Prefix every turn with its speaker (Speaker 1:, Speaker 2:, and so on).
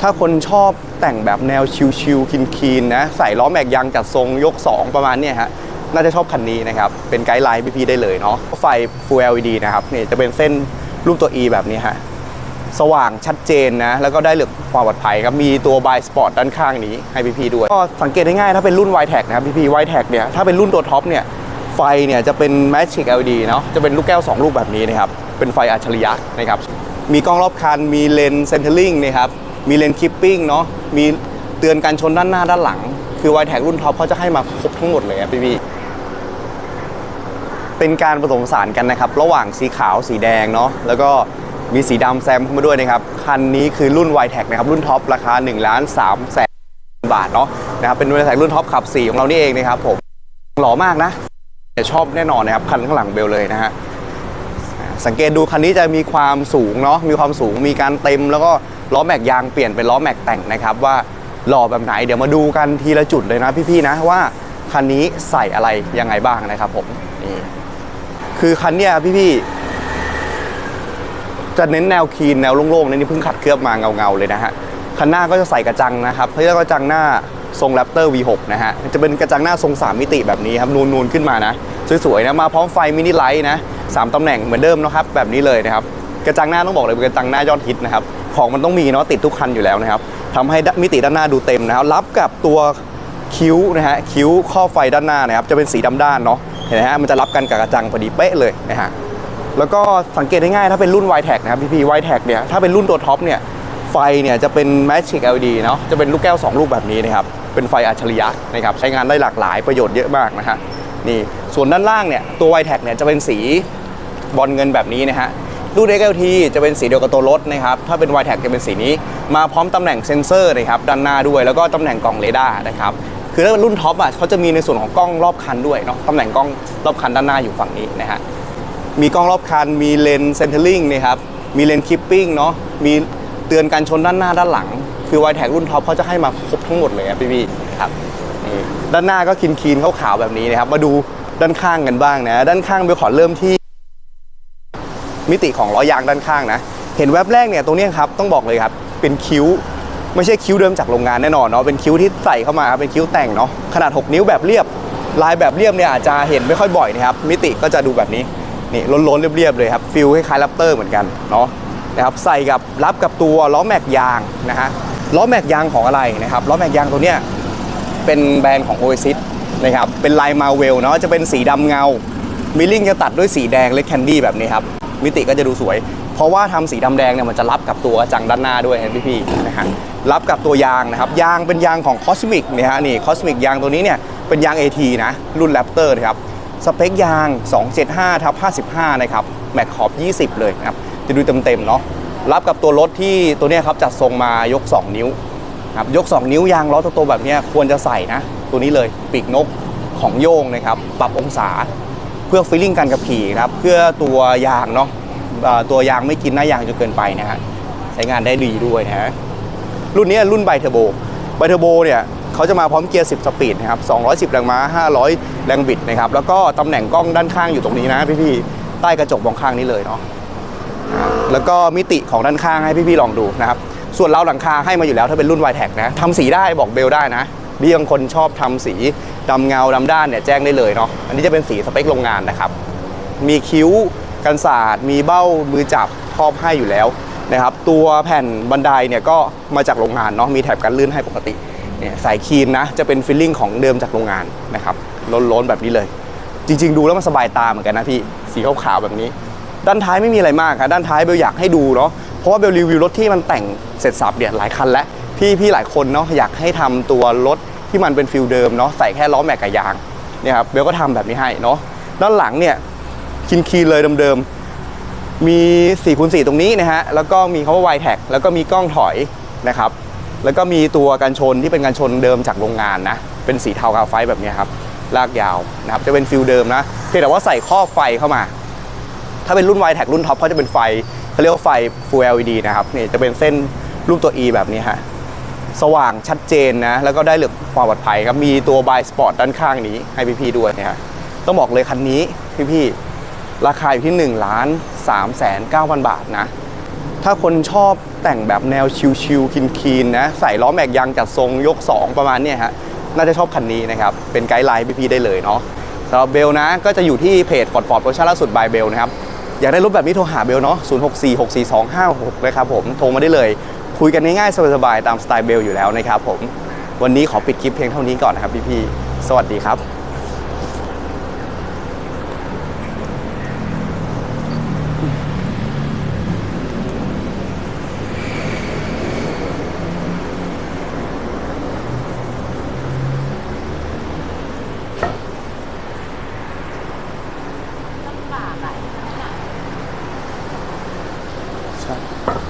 Speaker 1: ถ้าคนชอบแต่งแบบแนวชิลๆคีนๆนะใส่ล้อแม็กยางจัดทรงยก 2 ประมาณเนี้ยฮะน่าจะชอบคันนี้นะครับ เป็นไกด์ไลน์พี่ๆได้เลยเนาะไฟ Full LED นะครับนี่จะเป็นเส้นรูปตัว E แบบนี้ฮะสว่างชัดเจนนะ แล้วก็ได้เรื่องความปลอดภัยครับ มีตัว By Sport ด้านข้างนี้ให้พี่ๆด้วย ก็สังเกตได้ง่ายถ้าเป็นรุ่น y t e c นะครับพี่ๆ y t e c เนี่ยถ้าเป็นรุ่นตัวท็อปเนี่ยไฟเนี่ยจะเป็น Magic LED เนาะจะเป็นลูกแก้ว 2 ลูกแบบนี้นะครับ เป็นไฟอัจฉริยะนะครับ มีกล้องรอบคันมีเลนส์เซนเทอร์ลิงนะครับ มีเลนคิปปิ้งเนาะมีเตือนการชนด้านหน้าด้านหลัง คือ y t e c รุ่นท็อปเขาจะให้มาครบทั้งหมดเลยครับพี่เป็นการผสมผสานกันนะครับ ระหว่างสีขาวสีแดงเนาะแล้วก็มีสีดำแซมเข้ามาด้วยนะครับ คันนี้คือรุ่น y t e c นะครับ รุ่นท็อปราคา1ล้าน3แสนบาทเนาะนะครับเป็น y t e c รุ่นท็อปขับ 4 ของเรานี่เองนะครับผมหล่อมากนะชอบแน่นอนนะครับ คันข้างหลังเบลเลยนะฮะ สังเกตดูคันนี้จะมีความสูงเนาะมีความสูงมีการเต็ม แล้วก็ล้อแม็กยางเปลี่ยนเป็นล้อแม็กแต่งนะครับว่าหล่อแบบไหนเดี๋ยวมาดูกันทีละจุดเลยนะพี่ๆนะว่าคันนี้ใส่อะไรยังไงบ้างนะครับผมนี่คือคันเนี้ยพี่ๆจะเน้นแนวคีนแนวโล่งๆนะนี่เพิ่งขัดเคลือบมาเงาๆเลยนะฮะคันหน้าก็จะใส่กระจังนะครับเขาเรียกว่ากระจังหน้าทรงแรปเตอร์ V6 นะฮะจะเป็นกระจังหน้าทรง 3 มิติแบบนี้ครับนูนๆขึ้นมานะสวยๆนะมาพร้อมไฟมินิไลท์นะ สามตำแหน่งเหมือนเดิมนะครับแบบนี้เลยนะครับกระจังหน้าต้องบอกเลยเป็นกระจังหน้ายอดฮิตนะครับของมันต้องมีเนาะติดทุกคันอยู่แล้วนะครับทำให้มิติด้านหน้าดูเต็มนะครับรับกับตัวคิ้วนะฮะคิ้วข้อไฟด้านหน้านะครับจะเป็นสีดำด้านเนาะเห็นไหมฮะมันจะรับกันกับกระจังพอดีเป๊ะเลยนะฮะแล้วก็สังเกตง่ายๆถ้าเป็นรุ่น y t e c นะครับพี่ๆ y t e c เนี่ยถ้าเป็นรุ่นตัวท็อปเนี่ยไฟเนี่ยจะเป็น Magic LED เนาะจะเป็นลูกแก้ว 2 ลูกแบบนี้นะครับเป็นไฟอัจฉริยะนะครับใช้งานได้หลากหลายประโยชน์เยอะมากนะฮะนี่ส่วนด้านล่างเนี่ยตัว y t e c เนี่ยจะเป็นสี บอลเงินแบบนี้นะฮะรุ่น XLT จะเป็นสีเดียวกับตัวรถนะครับ ถ้าเป็น y t a g จะเป็นสีนี้ มาพร้อมตำแหน่งเซ็นเซอร์นะครับด้านหน้าด้วย แล้วก็ตำแหน่งกล่องเรดาร์นะครับ คือถ้าเป็นรุ่นท็อปอะเขาจะมีในส่วนของกล้องรอบคันด้วยเนาะตำแหน่งกล้องรอบคันด้านหน้าอยู่ฝั่งนี้นะฮะ มีกล้องรอบคัน มีเลนส์เซนเทอร์ลิงนะครับ มีเลนส์คิปปิ้งเนาะ มีเตือนการชนด้านหน้าด้านหลัง คือ y t a g รุ่นท็อปเขาจะให้มาครบทั้งหมดเลยครับพี่ครับด้านหน้าก็คินคีนขาวๆแบบนี้นะครับ มาดูด้านข้างกันบ้างนะ ด้านข้างเบลขอเริ่มที่ มิติของล้อยางด้านข้างนะ เห็นแวบแรกเนี่ยตรงนี้ครับต้องบอกเลยครับเป็นคิ้วไม่ใช่คิ้วเดิมจากโรงงานแน่นอนเนาะเป็นคิ้วที่ใส่เข้ามาครับเป็นคิ้วแต่งเนาะขนาด 6 นิ้วแบบเรียบ ลายแบบเรียบเนี่ยอาจจะเห็นไม่ค่อยบ่อยนะครับมิติก็จะดูแบบนี้นี่ล้นๆเรียบๆเลยครับฟิลคล้ายๆแรปเตอร์เหมือนกันเนาะนะครับใส่กับรับกับตัวล้อแม็กยางนะฮะล้อแม็กยางของอะไรนะครับล้อแม็กยางตัวเนี้ยเป็นแบรนด์ของ Oasis นะครับเป็นลายมาเวลเนาะจะเป็นสีดำเงามิลลิ่งจะตัดด้วยสีแดงเล d แคนดี้แบบนี้ครับ มิติก็จะดูสวย เพราะว่าทำสีดำแดงเนี่ยมันจะรับกับตัวจังด้านหน้าด้วยนะพี่ๆนะฮะรับกับตัวยางนะครับยางเป็นยางของ Cosmic เนี่ยฮะนี่ Cosmic ยางตัวนี้เนี่ยเป็นยาง AT นะรุ่น Raptor นะครับสเปคยาง 275ทับ55 นะครับ แม็กขอบ 20 เลยนะครับ จะดูเต็มๆเนาะ รับกับตัวรถที่ตัวเนี้ยครับจัดทรงมายก 2 นิ้วครับยก 2 นิ้วยางล้อโตแบบเนี้ยควรจะใส่นะ ตัวนี้เลยปีกนกของโยงนะครับ ปรับองศา เพื่อฟีลลิ่งการขับขี่ครับเพื่อตัวยางเนาะตัวยางไม่กินหน้ายางจนเกินไปนะฮะใช้งานได้ดีด้วยนะฮะรุ่นนี้รุ่นไบเทอร์โบไบเทอร์โบเนี่ยเขาจะมาพร้อมเกียร์ 10 สปีดนะครับ210 แรงม้า 500 แรงบิดนะครับ แล้วก็ตำแหน่งกล้องด้านข้างอยู่ตรงนี้นะพี่ๆใต้กระจกมองข้างนี้เลยเนาะแล้วก็มิติของด้านข้างให้พี่ๆลองดูนะครับ ส่วนเราหลังคาให้มาอยู่แล้วถ้าเป็นรุ่น y t e c นะทำสีได้บอกเบลได้นะ บางคนชอบทำสีดำเงาดำด้านเนี่ยแจ้งได้เลยเนาะอันนี้จะเป็นสีสเปคโรงงานนะครับ มีคิ้วกันศาสตร์มีเบ้ามือจับครอบให้อยู่แล้วนะครับ ตัวแผ่นบันไดเนี่ยก็มาจากโรงงานเนาะมีแถบกันลื่นให้ปกติเนี่ยสายคีนนะจะเป็นฟิลลิ่งของเดิมจากโรงงานนะครับล้นๆแบบนี้เลย จริง ๆ ดูแล้วมันสบายตาเหมือนกันนะพี่สีขาวๆแบบนี้ ด้านท้ายไม่มีอะไรมากครับด้านท้ายเบลอยากให้ดูเนาะเพราะว่าเบลรีวิวรถที่มันแต่งเสร็จสับเนี่ยหลายคันแล้ว พี่พี่หลายคนเนาะอยากให้ทำตัวรถที่มันเป็นฟิลเดิมเนาะใส่แค่ล้อแม็กกับยางเนี่ยครับเบลก็ทำแบบนี้ให้เนาะด้านหลังเนี่ยคินคีเลยเดิมๆมี4คูณ4ตรงนี้นะฮะแล้วก็มีคำว่า y t a g แล้วก็มีกล้องถอยนะครับแล้วก็มีตัวกันชนที่เป็นกันชนเดิมจากโรงงานนะเป็นสีเทากาไฟแบบนี้ครับลากยาวนะครับจะเป็นฟิลเดิมนะเพียงแต่ว่าใส่ข้อไฟเข้ามา ถ้าเป็นรุ่น y t a g รุ่นท็อปเขาจะเป็นไฟเขาเรียกว่าไฟ Full LED นะครับนี่จะเป็นเส้นรูปตัว E แบบนี้ฮะ สว่างชัดเจนนะ แล้วก็ได้เรื่องความปลอดภัยครับ มีตัว By Sport ด้านข้างนี้ให้พี่ๆด้วยนะฮะต้องบอกเลยคันนี้พี่ๆราคาอยู่ที่1ล้าน3แสน9พันบาทนะ ถ้าคนชอบแต่งแบบแนวชิลๆคีนๆนะ ใส่ล้อแม็กยางจัดทรงยก 2 ประมาณเนี้ยฮะน่าจะชอบคันนี้นะครับ เป็นไกด์ไลน์พี่ๆได้เลยเนาะสำหรับเบลนะ ก็จะอยู่ที่เพจ Ford Ford โปรชั่นล่าสุดบายเบลนะครับ อยากได้รถแบบนี้โทรหาเบลเนาะ 0646425566 นะครับผม โทรมาได้เลย คุยกันง่ายๆสบายๆตามสไตล์เบลอยู่แล้วนะครับผมวันนี้ขอปิดคลิปเพียงเท่านี้ก่อนนะครับพี่ๆสวัสดีครับ